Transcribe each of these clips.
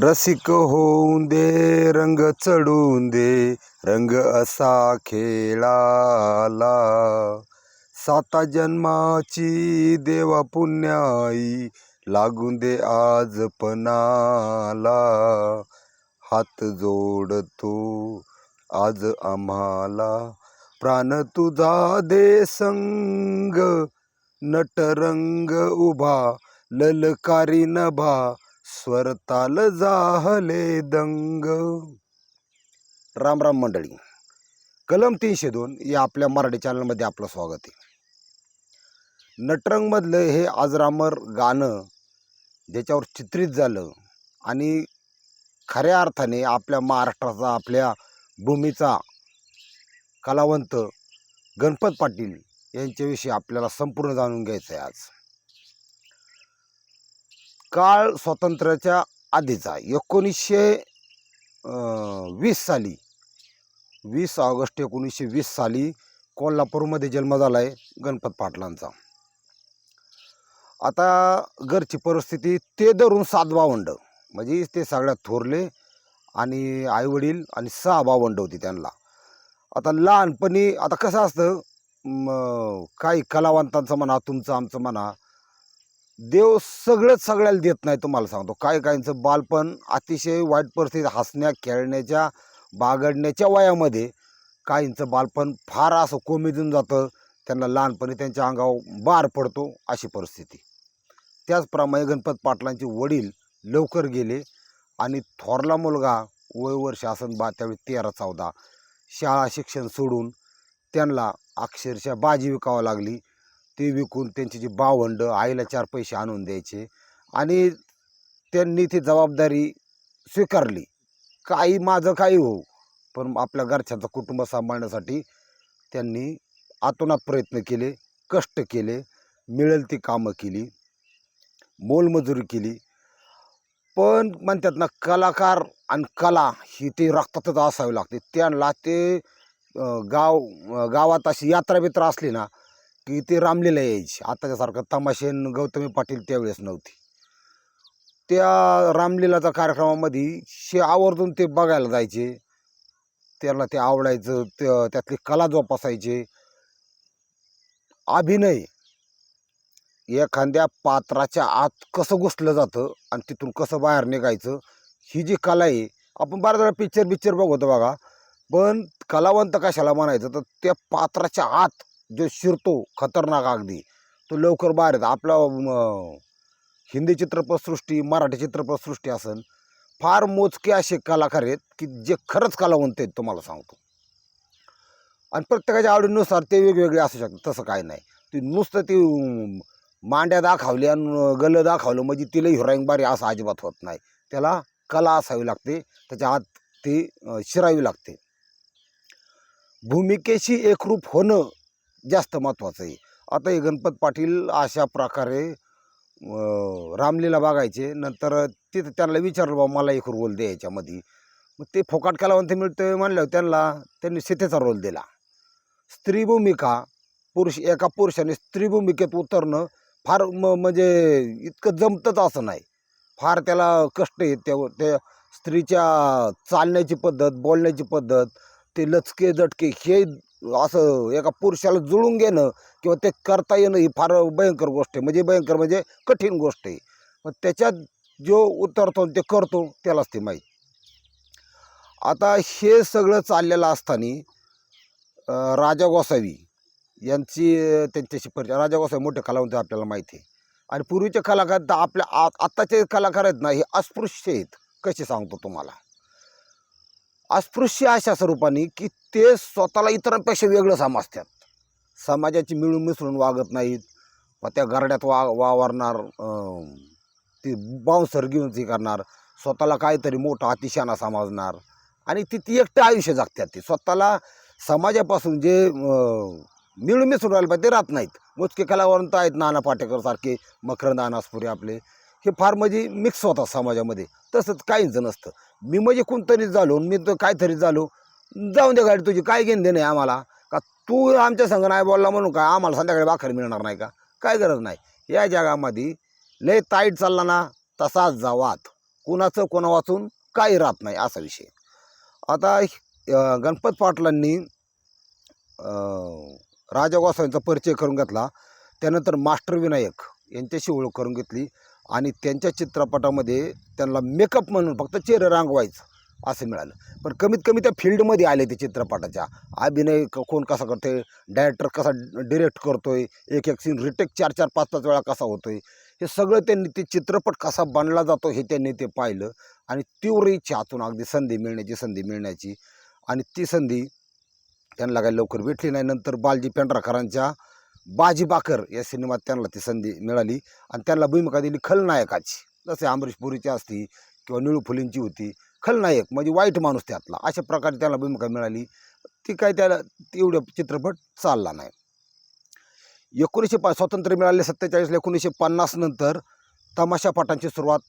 रसिक होऊन दे रंग चढून दे रंग असा खेळाला. साता जन्माची देवा पुण्याई लागून दे आज पणाला. हात जोडतो आज आम्हाला. प्राण तुझा दे संग नटरंग उभा ललकारी नभा स्वरताल जाहले दंग. राम राम मंडळी. कलम तीनशे दोन या आपल्या मराठी चॅनलमध्ये आपलं स्वागत आहे. नटरंगमधलं हे आजरामर गाणं ज्याच्यावर चित्रित झालं आणि खऱ्या अर्थाने आपल्या महाराष्ट्राचा आपल्या भूमीचा कलावंत गणपत पाटील यांच्याविषयी आपल्याला संपूर्ण जाणून घ्यायचं आहे आज. काळ स्वातंत्र्याच्या आधीचा. एकोणीसशे वीस साली वीस ऑगस्ट एकोणीसशे वीस साली कोल्हापूरमध्ये जन्म झाला आहे गणपत पाटलांचा. आता घरची परिस्थिती ते धरून सात भावंड. म्हणजे ते सगळ्यात थोरले आणि आईवडील आणि सहा भावंड होती त्यांना. आता लहानपणी आता कसं असतं काही कलावंतांचं म्हणा तुमचं आमचं म्हणा देव सगळंच सगळ्याला देत नाही तुम्हाला सांगतो. काय काहींचं बालपण अतिशय वाईट परिस्थितीत हसण्या खेळण्याच्या बागडण्याच्या वयामध्ये काहींचं बालपण फार असं कोमेजून जातं. त्यांना लहानपणी त्यांच्या अंगावर बार पडतो अशी परिस्थिती. त्याचप्रमाणे गणपत पाटलांचे वडील लवकर गेले आणि थोरला मुलगा वयवर शासन बा त्यावेळी तेरा चौदा शाळा शिक्षण सोडून त्यांना अक्षरशः बाजी विकावं लागली. ते विकून त्यांची जी भावंडं आईला चार पैसे आणून द्यायचे आणि त्यांनी ती जबाबदारी स्वीकारली. काही माझं काही हो पण आपल्या घरच्यांचं कुटुंब सांभाळण्यासाठी त्यांनी आतोनात प्रयत्न केले कष्ट केले मिळेल ती कामं केली मोलमजुरी केली. पण म्हणतात ना कलाकार आणि कला ही ते रक्तातच असावी लागते. त्यांना ते गाव गावात अशी यात्रा बित्रा असली ना की ते रामलीला यायची. आताच्यासारखं तमाशेन गौतमी पाटील त्यावेळेस नव्हती. त्या रामलीलाच्या कार्यक्रमामध्ये शे आवर्जून ते बघायला जायचे. त्याला ते आवडायचं त्या त्यातली कला जोपासायचे. अभिनय. एखाद्या पात्राच्या आत कसं घुसलं जातं आणि तिथून कसं बाहेर निघायचं ही जी कला आहे आपण बऱ्याच वेळा पिक्चर बिक्चर बघतो बघा. पण कलावंत कशाला म्हणायचं तर त्या पात्राच्या आत जो शिरतो खतरनाक अगदी. तो लवकर बाहेर येतो. आपला हिंदी चित्रपटसृष्टी मराठी चित्रपटसृष्टी असेल फार मोजके असे कलाकार आहेत की जे खरंच कलावंत आहेत तुम्हाला सांगतो. आणि प्रत्येकाच्या आवडीनुसार ते वेगवेगळे असू शकतात तसं काय नाही. ते नुसतं ती मांड्या दाखवल्या आणि गलं दाखवलं म्हणजे तिला हिरोईन बारी असं अजिबात होत नाही. त्याला कला असावी लागते त्याच्या आत ती शिरावी लागते. भूमिकेशी एकरूप होणं जास्त महत्त्वाचं आहे. आता हे गणपत पाटील अशा प्रकारे रामलीला बघायचे नंतर तिथं त्यांना विचारलं बा मला एक रोल द्या याच्यामध्ये. मग ते फोकाट कलावंत मिळतं म्हणल्यावर त्यांना त्यांनी सीतेचा रोल दिला. स्त्री भूमिका पुरुष एका पुरुषाने स्त्री भूमिकेत उतरणं फार म म्हणजे इतकं जमतंच असं नाही. फार त्याला कष्ट आहेत त्या त्या स्त्रीच्या चालण्याची पद्धत बोलण्याची पद्धत ते लचके झटके हे असं एका पुरुषाला जुळून घेणं किंवा ते करता येणं ही फार भयंकर गोष्ट आहे. म्हणजे भयंकर म्हणजे कठीण गोष्ट आहे. मग त्याच्यात जो उतरतो ते करतो त्यालाच ते माहीत. आता हे सगळं चाललेलं असताना राजा गोसावी यांची त्यांच्याशी परिचय राजा गोसावी मोठे कलावंत आपल्याला माहिती आहे. आणि पूर्वीचे कलाकार तर आपल्या आ आत्ताचे कलाकार आहेत ना हे अस्पृश्य आहेत. कसे सांगतो तुम्हाला? अस्पृश्य अशा स्वरूपाने की ते स्वतःला इतरांपेक्षा वेगळं समजतात. समाजाची मिळून मिसळून वागत नाहीत. मग त्या गरड्यात वा वावरणार ती बाउन्सर घेऊन ती करणार. स्वतःला काहीतरी मोठा अतिशाना समजणार. आणि ती ती एकटं आयुष्य जगतात ते. स्वतःला समाजापासून जे मिळून मिसळून राहिले पाहिजे ते राहत नाहीत. मोजके कलावंत आहेत नाना पाटेकर सारखे मकरंद अनासपुरे आपले. हे फार म्हणजे मिक्स होतात समाजामध्ये. तसंच काहीच नसतं. मी म्हणजे कोणतरी झालो मी तर काहीतरी झालो. जाऊन दे गाडी तुझी काय घेणं देणं आहे आम्हाला? का तू आमच्या संग नाही बोलला म्हणून काय आम्हाला संध्याकाळी भाकर मिळणार नाही का? काय गरज नाही. या जगामध्ये लय ताईट चालला ना तसाच जावात. कुणाचं कोणा वाचून काही राहत नाही असा विषय. आता गणपत पाटलांनी राजा गोसावींचा परिचय करून घेतला. त्यानंतर मास्टर विनायक यांच्याशी ओळख करून घेतली. आणि त्यांच्या चित्रपटामध्ये त्यांना मेकअप म्हणून फक्त चेहरे रांगवायचं असं मिळालं. पण कमीत कमी त्या फील्डमध्ये आले ते चित्रपटाच्या. अभिनय क- कोण कसा करतोय डायरेक्टर कसा डिरेक्ट करतोय एक एक सीन रिटेक चार चार पाच पाच वेळा कसा होतोय हे सगळं त्यांनी ते चित्रपट कसा बनला जातो हे त्यांनी ते पाहिलं. आणि तीव्र इच्छा हातून अगदी संधी मिळण्याची संधी मिळण्याची. आणि ती संधी त्यांना काही लवकर भेटली नाही. नंतर बालजी पेंढराकरांच्या बाजी बाकर या सिनेमात त्यांना ती संधी मिळाली आणि त्यांना भूमिका दिली खलनायकाची. जसे अमरीश पुरीची असती किंवा निळू फुलींची होती खलनायक म्हणजे वाईट माणूस त्यातला. अशा प्रकारे त्यांना भूमिका मिळाली. ती काय त्याला एवढं चित्रपट चालला नाही. एकोणीसशे पा स्वातंत्र्य मिळाले सत्तेचाळीसला एकोणीसशे पन्नास नंतर तमाशापाटांची सुरुवात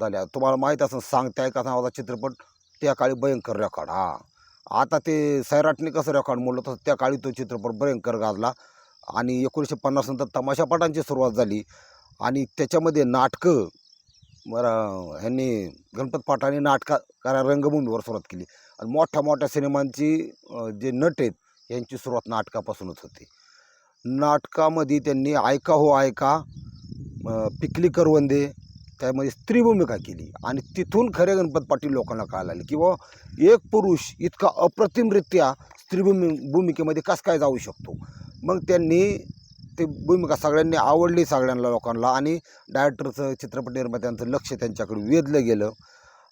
झाल्या तुम्हाला माहीत असं सांगताय का नावाचा चित्रपट त्या काळी भयंकर रेकॉर्ड हा. आता ते सैराटने कसं रेकॉर्ड मोडलं तसं त्या काळी तो चित्रपट भयंकर गाजला. आणि एकोणीसशे पन्नास नंतर सुरुवात झाली. आणि त्याच्यामध्ये नाटकं मरा ह्यांनी गणपत पाटाने नाटका करा रंगभूमीवर सुरुवात केली. आणि मोठ्या मोठ्या सिनेमांची जे नट आहेत यांची सुरुवात नाटकापासूनच होती. नाटकामध्ये त्यांनी ऐका हो ऐका पिकली करवंदे त्यामध्ये स्त्री भूमिका केली. आणि तिथून खरे गणपत पाटील लोकांना कळायला आले की बुवा एक पुरुष इतका अप्रतिमरित्या स्त्री भूमि भूमिकेमध्ये कस काय जाऊ शकतो? मग त्यांनी ते भूमिका सगळ्यांनी आवडली सगळ्यांना लोकांना आणि डायरेक्टरचं चित्रपट निर्मात्यांचं लक्ष त्यांच्याकडे वेधलं गेलं.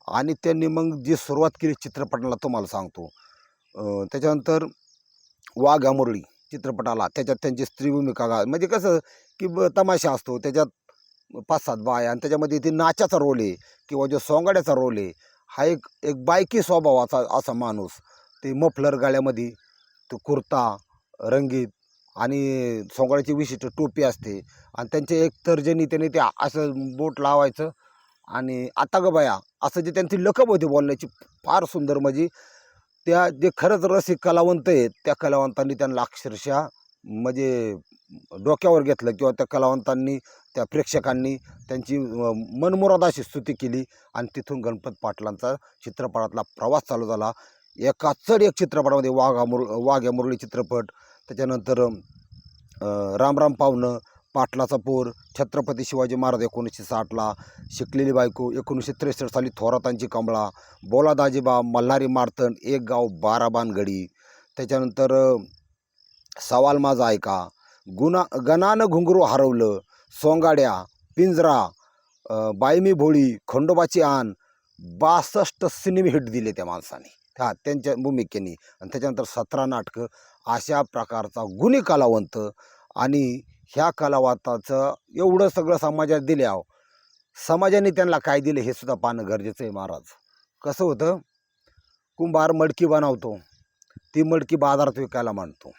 आणि त्यांनी मग जी सुरुवात केली चित्रपटाला तुम्हाला सांगतो. त्याच्यानंतर वाघा मुरळी चित्रपटाला त्याच्यात त्यांची स्त्री भूमिका गा म्हणजे कसं की ब तमाशा असतो त्याच्यात पाच सात बाय आणि त्याच्यामध्ये ते नाचाचा रोल आहे किंवा जो सोंगाड्याचा रोल आहे हा एक एक बायकी स्वभावाचा असा माणूस. ते मफलर गाळ्यामध्ये तो कुर्ता रंगीत आणि सोंगाड्याची विशिष्ट टोपी असते. आणि त्यांचे एक तर्जनी त्यांनी ते असं बोट लावायचं. आणि आता ग बाया असं जे त्यांची लकब होती बोलण्याची फार सुंदर म्हणजे त्या जे खरंच रसिक कलावंत आहेत त्या कलावंतांनी त्यांना अक्षरशः म्हणजे डोक्यावर घेतलं किंवा त्या कलावंतांनी त्या प्रेक्षकांनी त्यांची मनमुरादाशी स्तुती केली. आणि तिथून गणपत पाटलांचा चित्रपटातला प्रवास चालू झाला. एका चढ एक चित्रपटामध्ये वाघा मुर वाघ्या मुरळी चित्रपट त्याच्यानंतर रामराम पावनं पाटलाचा पोर छत्रपती शिवाजी महाराज एकोणीसशे साठला शिकलेली बायको एकोणीसशे त्रेसष्ट साली थोरातांची कमळा बोला दाजीबा मल्हारी मारतन एक गाव बारा बानगडी. त्याच्यानंतर सवाल माझा ऐका. गुना गणानं घुंगरू हरवलं सोंगाड्या पिंजरा बायमी भोळी खंडोबाची आण बासष्ट सिनेमे हिट दिले त्या माणसाने. हा त्यांच्या भूमिकेने. आणि त्याच्यानंतर सतरा नाटकं अशा प्रकारचा गुणी कलावंत आणि ह्या कलावंताचं एवढं सगळं समाजात दिल्याव समाजाने त्यांना काय दिलं हे सुद्धा पाहणं गरजेचं आहे महाराज. कसं होतं? कुंभार मडकी बनवतो. ती मडकी बाजारात विकायला मांडतो.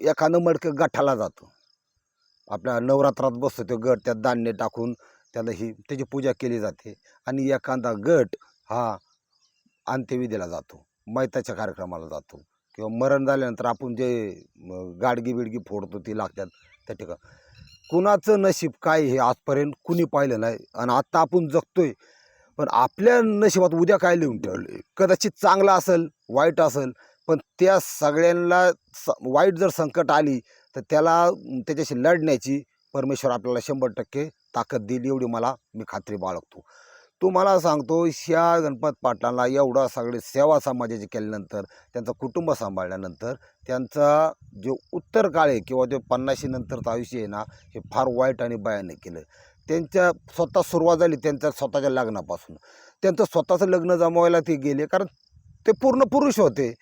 एखादं मडकं गठाला जातं. आपल्या नवरात्रात बसतो तो गट त्यात धान्य टाकून त्याला ही त्याची पूजा केली जाते आणि एखादा गट हा अंत्यविधीला जातो मैताच्या कार्यक्रमाला जातो. किंवा मरण झाल्यानंतर आपण जे गाडगी बिडगी फोडतो ती लागतात त्या ठिकाणी. कुणाचं नशीब काय हे आजपर्यंत कुणी पाहिलं नाही आणि आत्ता आपण जगतोय. पण आपल्या नशिबात उद्या काय लिहून ठेवलं कदाचित चांगलं असेल वाईट असेल पण त्या सगळ्यांना स वाईट जर संकट आली तर त्याला त्याच्याशी लढण्याची परमेश्वर आपल्याला शंभर टक्के ताकद देईल एवढी मला मी खात्री बाळगतो. तुम्हाला सांगतो ह्या गणपत पाटलांना एवढा सगळे सेवा समाजाची केल्यानंतर त्यांचं कुटुंब सांभाळल्यानंतर त्यांचा जो उत्तर काळ आहे किंवा जो पन्नाशी नंतरचं आयुष्य आहे ना हे फार वाईट आणि भयानक केलं. त्यांच्या स्वतः सुरुवात झाली त्यांच्या स्वतःच्या लग्नापासून. त्यांचं स्वतःचं लग्न जमवायला ते गेले कारण ते पूर्ण पुरुष होते.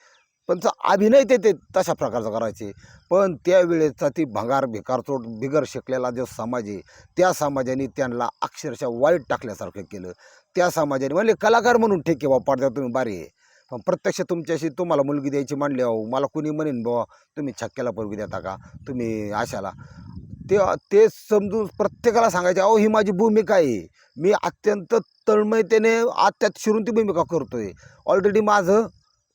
पण चा अभिनय ते ते तशा प्रकारचा करायचे. पण त्यावेळेचा ती भंगार भिकारचोट बिगर शिकलेला जो समाज आहे त्या समाजाने त्यांना अक्षरशः वाईट टाकल्यासारखं केलं. त्या समाजाने म्हणजे कलाकार म्हणून ठीक आहे बा पडद्यावर तुम्ही बारी आहे. पण प्रत्यक्ष तुमच्याशी तुम्हाला मुलगी द्यायची मांडली अहो मला कुणी म्हणेन बुवा तुम्ही छक्क्याला पोरगी देता का? तुम्ही आशाला ते ते समजून प्रत्येकाला सांगायचे अहो ही माझी भूमिका आहे. मी अत्यंत तळमयतेने आत्यात शिरून ती भूमिका करतो आहे ऑलरेडी माझं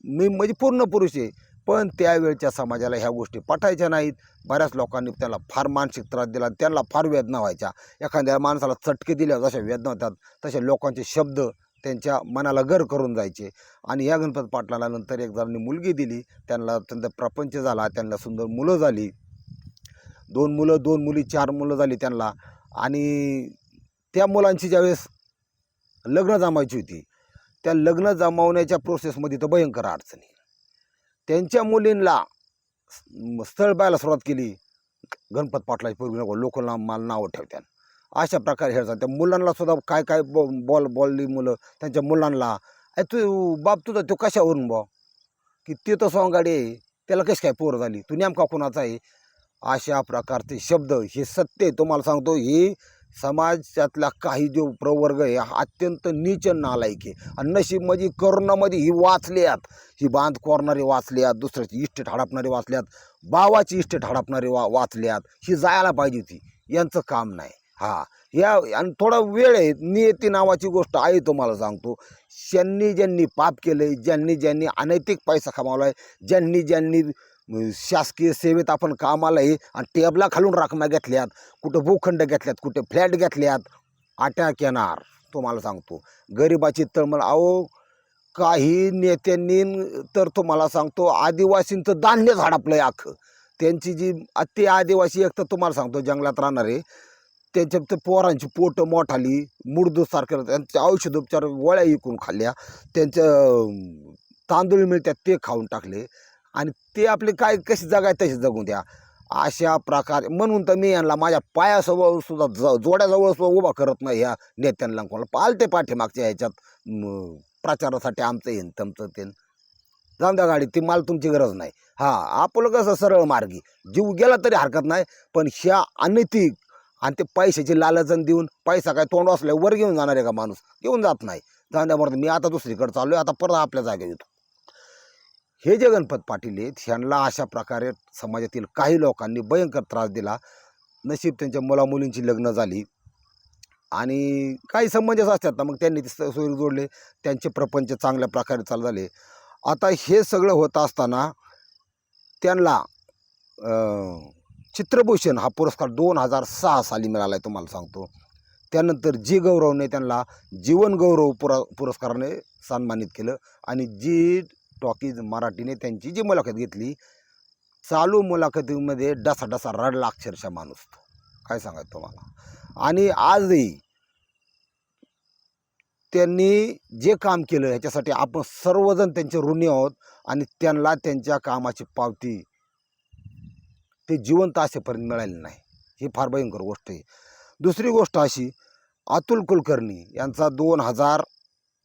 मी म्हणजे पूर्ण पुरुष आहे. पण त्यावेळच्या समाजाला ह्या गोष्टी पटायच्या नाहीत. बऱ्याच लोकांनी त्याला फार मानसिक त्रास दिला त्यांना फार वेदना व्हायच्या. एखाद्या माणसाला चटके दिल्यावर जशा वेदना होतात तसे लोकांचे शब्द त्यांच्या मनाला गर करून जायचे. आणि या गणपत पाटलाला नंतर एक जणांनी मुलगी दिली. त्यांना त्यांचा प्रपंच झाला त्यांना सुंदर मुलं झाली. दोन मुलं दोन मुली चार मुलं झाली त्यांना. आणि त्या मुलांची ज्यावेळेस लग्न जमायची होती त्या लग्न जमावण्याच्या प्रोसेसमध्ये तर भयंकर अडचणी. त्यांच्या मुलींना स्थळ पाहायला सुरुवात केली. गणपत पाटलाची पूर्वी नको लोक मला नावं ठेवत्यान अशा प्रकारे हे त्या मुलांना सुद्धा काय काय बॉ बॉल बॉलली मुलं त्यांच्या मुलांना. अरे तू बाप तुझा तो कशावरून बॉ की ते तर सोंगाडी आहे. त्याला कशी काय पोरं झाली? तू नेमका कोणाचा आहे? अशा प्रकारचे शब्द हे सत्य तुम्हाला सांगतो. हे समाजातला काही जो प्रवर्ग आहे हा अत्यंत नीच नालायक आहे. आणि नशीब म्हणजे करोनामध्ये ही वाचल्यात. ही बांध कोरणारे वाचल्यात दुसऱ्याची इष्ट हडपणारे वाचल्यात बावाची इस्टेट हडपणारे वा वाचल्यात ही जायला पाहिजे होती. यांचं काम नाही. हा. या आणि थोडा वेळ आहे नियती नावाची गोष्ट आहे तुम्हाला सांगतो. ज्यांनी ज्यांनी पाप केलं आहे ज्यांनी ज्यांनी अनैतिक पैसा कमावला आहे ज्यांनी ज्यांनी शासकीय सेवेत आपण कामाला आहे आणि टेबला खालून राखमा घेतल्यात कुठं भूखंड घेतल्यात कुठे फ्लॅट घेतल्यात अटॅक येणार तुम्हाला सांगतो. गरिबाची तळमळ अहो काही नेत्यांनी तर तुम्हाला सांगतो आदिवासींचं धान्य झाडापलं आहे अख्खं. त्यांची जी ते आदिवासी एक तर तुम्हाला सांगतो जंगलात राहणारे त्यांच्या ते पोरांची पोटं मोठाली मुडदूसारखं त्यांचे औषधोपचार वळ्या विकून खाल्ल्या त्यांचं तांदूळ मिळतात ते खाऊन टाकले. आणि ते आपले काय कसे जगाय तसे जगू द्या. अशा प्रकारे म्हणून तर मी यांना माझ्या पायासमोर सुद्धा ज जोड्याजवळ सुद्धा उभा करत नाही ह्या नेत्यांना. कोणाला पालते पाठीमागच्या ह्याच्यात प्रचारासाठी आमचं येईन तुमचं ते जाऊन द्या गाडी ती मला तुमची गरज नाही. हां आपलं कसं सरळ मार्गी. जीव गेला तरी हरकत नाही पण ह्या अनैतिक आणि ते पैशाची लालचन देऊन पैसा काय तोंड असल्या वर घेऊन जाणार आहे का माणूस? घेऊन जात नाही. जाऊन द्या बरं मी आता दुसरीकडे आहे आता परत आपल्या जागेवर येतो. हे जे गणपत पाटील आहेत ह्यांना अशा प्रकारे समाजातील काही लोकांनी भयंकर त्रास दिला. नशीब त्यांच्या मुलामुलींची लग्न झाली. आणि काही संबंधच असतात ना मग त्यांनी ते सोयी जोडले. त्यांचे प्रपंच चांगल्या प्रकारे चालू झाले आता हे सगळं होत असताना त्यांना चित्रभूषण हा पुरस्कार दोन हजार सहा साली मिळाला आहे तुम्हाला सांगतो. त्यानंतर जी गौरवने त्यांना जीवन गौरव पुरा पुरस्काराने सन्मानित केलं. आणि जी टॉकीज मराठीने त्यांची जी मुलाखत घेतली चालू मुलाखतीमध्ये डसा डसा रडला अक्षरशः माणूस तो. काय सांगायचं तुम्हाला? आणि आजही त्यांनी जे काम केलं ह्याच्यासाठी आपण सर्वजण त्यांचे ऋणी आहोत आणि त्यांना त्यांच्या कामाची पावती ते जिवंत असेपर्यंत मिळाली नाही. ही फार भयंकर गोष्ट आहे. दुसरी गोष्ट अशी अतुल कुलकर्णी यांचा दोन हजार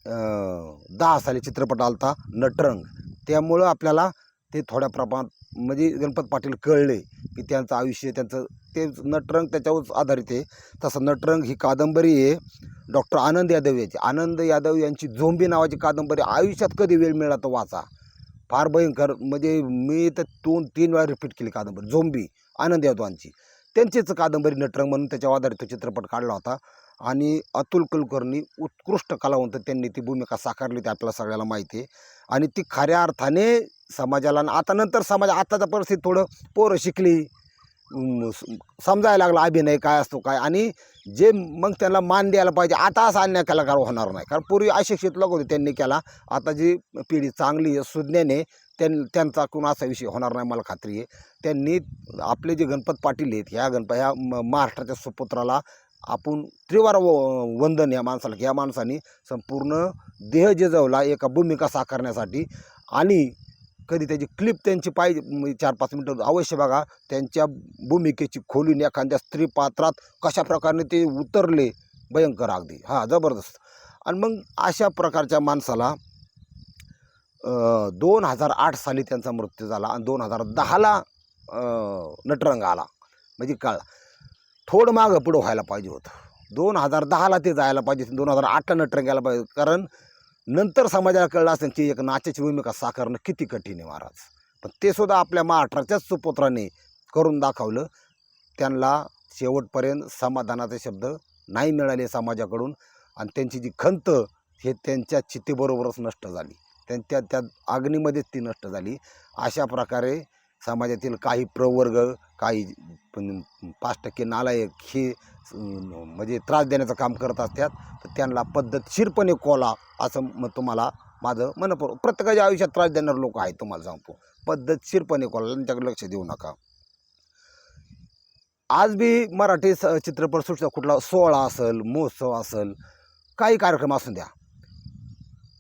दहा साली चित्रपट आलता नटरंग. त्यामुळं आपल्याला ते थोड्या प्रमाणात म्हणजे गणपत पाटील कळले की त्यांचं आयुष्य त्यांचं ते नटरंग त्याच्यावर आधारित आहे. तसं नटरंग ही कादंबरी आहे. डॉक्टर आनंद यादव याची. आनंद यादव यांची झोंबी नावाची कादंबरी आयुष्यात कधी वेळ मिळाला तर वाचा. फार भयंकर म्हणजे मी तर दोन तीन वेळा रिपीट केली कादंबरी. झोंबी आनंद यादवांची. त्यांचीच कादंबरी नटरंग म्हणून त्याच्या आधारित तो चित्रपट काढला होता. आणि अतुल कुलकर्णी उत्कृष्ट कलावंत त्यांनी. ती भूमिका साकारली ती आपल्याला सगळ्याला माहिती आहे. आणि ती खऱ्या अर्थाने समाजाला आणि आता नंतर समाज आताचा परिस्थिती थोडं पोरं शिकली. समजायला लागला अभिनय काय असतो काय. आणि जे मग त्याला मान द्यायला पाहिजे आता असा अन्याय कलाकार होणार नाही. कारण पूर्वी अशिक्षित लोक होते त्यांनी केला. आता जी पिढी चांगली आहे सुज्ञाने त्यां त्यांचा कोण असा विषय होणार नाही मला खात्री आहे. त्यांनी आपले जे गणपत पाटील आहेत ह्या गणप ह्या म- महाराष्ट्राच्या सुपुत्राला आपण त्रिवार व- वंदन या माणसाला या माणसाने संपूर्ण देह जिजवला एका भूमिका साकारण्यासाठी. आणि कधी त्याची क्लिप त्यांची पाहिजे म्हणजे चार पाच मिनटं अवश्य बघा त्यांच्या भूमिकेची खोलीने एखाद्या स्त्री पात्रात कशा प्रकारे ते उतरले भयंकर अगदी. हां जबरदस्त. आणि मग अशा प्रकारच्या माणसाला दोन हजार आठ साली त्यांचा मृत्यू झाला आणि दोन हजार दहाला नटरंग आला. म्हणजे कळला. थोडं मागं पुढं व्हायला पाहिजे होतं. दोन हजार दहाला ते जायला पाहिजे दोन हजार आठला नटरंग यायला पाहिजे कारण नंतर समाजाला कळलं असेल की एक नाचाची भूमिका साकारणं किती कठीण आहे महाराज. पण ते सुद्धा आपल्या महाराष्ट्राच्याच सुपुत्राने करून दाखवलं. त्यांना शेवटपर्यंत समाधानाचे शब्द नाही मिळाले समाजाकडून. आणि त्यांची जी खंत हे त्यांच्या चितेबरोबरच नष्ट झाली. त्यांच्या त्या अग्नीमध्येच ती नष्ट झाली. अशा प्रकारे समाजातील काही प्रवर्ग काही पाच टक्के नालायक हे म्हणजे त्रास देण्याचं काम करत असतात तर त्यांना पद्धतशीरपणे कोला असं मग तुम्हाला माझं मनपूर्वक प्रत्येकाच्या आयुष्यात त्रास देणारे लोक आहेत तुम्हाला सांगतो. पद्धतशीरपणे कोला त्यांच्याकडे लक्ष देऊ नका. आज बी मराठी स चित्रपटसृष्टीचा कुठला सोहळा असेल महोत्सव असेल काही कार्यक्रम असू द्या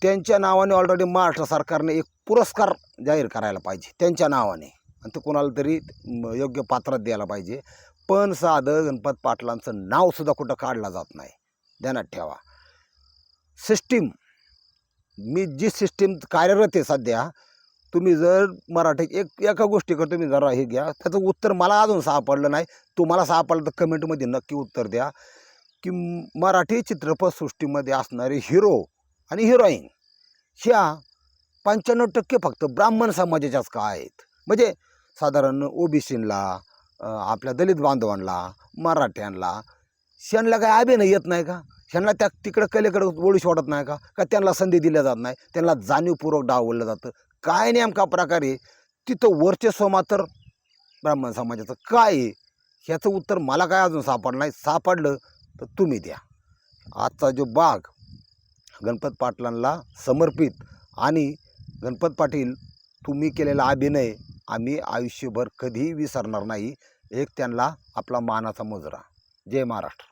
त्यांच्या नावाने ऑलरेडी महाराष्ट्र सरकारने एक पुरस्कार जाहीर करायला पाहिजे त्यांच्या नावाने. आणि ते कोणाला तरी योग्य पात्रात द्यायला पाहिजे. पण साधं गणपत पाटलांचं नावसुद्धा कुठं काढलं जात नाही. ध्यानात ठेवा. सिस्टीम मी जी सिस्टीम कार्यरत आहे सध्या तुम्ही जर मराठी एक एका गोष्टीकडे तुम्ही जरा हे घ्या त्याचं उत्तर मला अजून सापडलं नाही. तुम्हाला सापडलं तर कमेंटमध्ये नक्की उत्तर द्या. की मराठी चित्रपटसृष्टीमध्ये असणारे हिरो आणि हिरोईन ह्या पंच्याण्णव टक्के फक्त ब्राह्मण समाजाच्याच का आहेत? म्हणजे साधारण ओबीसीला आपल्या दलित बांधवांना मराठ्यांना शेणला काय अभिनय येत नाही का? ह्यांना त्या तिकडं कलेकडं ओळीस वाटत नाही का? का त्यांना संधी दिल्या जात नाही? त्यांना जाणीवपूर्वक डावलं जातं. काय नेमका प्रकारे तिथं वर्चस्व मात्र ब्राह्मण समाजाचं काय आहे? ह्याचं उत्तर मला काय अजून सापडलं नाही. सापडलं तर तुम्ही द्या. आजचा जो बाग गणपत पाटलांना समर्पित आणि गणपत पाटील तुम्ही केलेला अभिनय आम्ही आयुष्यभर कधीही विसरणार नाही. एक त्यांना आपला मानाचा मुजरा. जय महाराष्ट्र.